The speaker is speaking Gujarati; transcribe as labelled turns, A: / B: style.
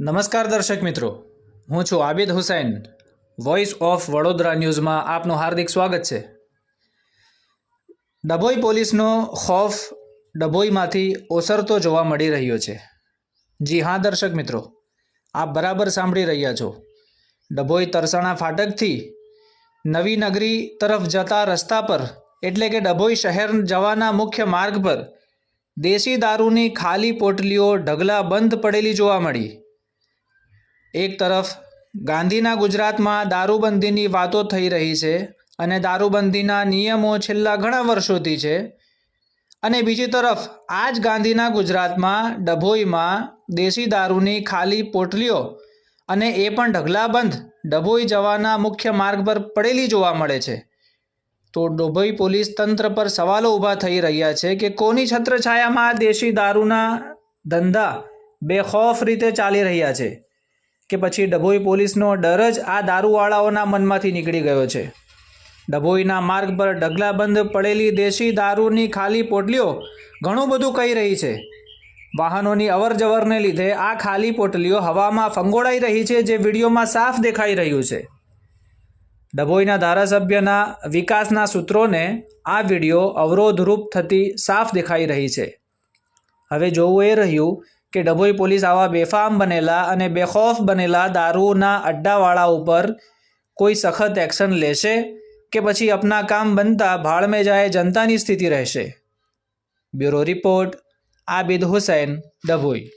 A: નમસ્કાર દર્શક મિત્રો, હું છું આબિદ હુસૈન. વોઇસ ઓફ વડોદરા ન્યૂઝમાં આપનું હાર્દિક સ્વાગત છે. ડભોઈ પોલીસનો ખોફ ડભોઈમાંથી ઓસરતો જોવા મળી રહ્યો છે. જી હા, દર્શક મિત્રો, આપ બરાબર સાંભળી રહ્યા છો. ડભોઈ તરસાણા ફાટકથી નવી નગરી તરફ જતા રસ્તા પર, એટલે કે ડભોઈ શહેર જવાના મુખ્ય માર્ગ પર, દેશી દારૂની ખાલી પોટલીઓ ઢગલા બંધ પડેલી જોવા મળી. એક તરફ, ગાંધીના ગુજરાતમાં દારૂબંધીની વાતો થઈ રહી છે અને દારૂબંધીના નિયમો છેલ્લા ઘણા વર્ષોથી છે. અને બીજી તરફ આ જ ગાંધીના ગુજરાતમાં ડભોઈમાં દેશી દારૂની ખાલી પોટલીઓ અને એ પણ ઢગલાબંધ ડભોઈ જવાના મુખ્ય માર્ગ પર પડેલી જોવા મળે છે. તો ડભોઈ પોલીસ તંત્ર પર સવાલો ઊભા થઈ રહ્યા છે કે કોની છત્રછાયામાં દેશી દારૂના ધંધા બેખોફ રીતે ચાલી રહ્યા છે? કે પછી ડભોઈ પોલીસનો ડર જ આ દારૂવાળાઓના મનમાંથી નીકળી ગયો છે. ડભોઈના માર્ગ પર ઢગલાબંધ પડેલી દેશી દારૂની ખાલી પોટલીઓ ઘણું બધું કહી રહી છે. વાહનોની અવર જવરને લીધે આ ખાલી પોટલીઓ હવામાં ફંગોળાઈ રહી છે જે વિડીયોમાં સાફ દેખાઈ રહ્યું છે. ડભોઈના ધારાસભ્યના વિકાસના સૂત્રોને આ વીડિયો અવરોધરૂપ થતી સાફ દેખાઈ રહી છે. હવે જોવું એ રહ્યું કે ડભોઈ પોલીસ આવા બેફામ બનેલા અને બેખોફ બનેલા દારૂના અડ્ડાવાળા ઉપર કોઈ સખત એક્શન લેશે કે પછી અપના કામ બનતા ભાડ મેં જાય જનતાની સ્થિતિ રહેશે? Bureau report, Abid Hussain, Dabhoi.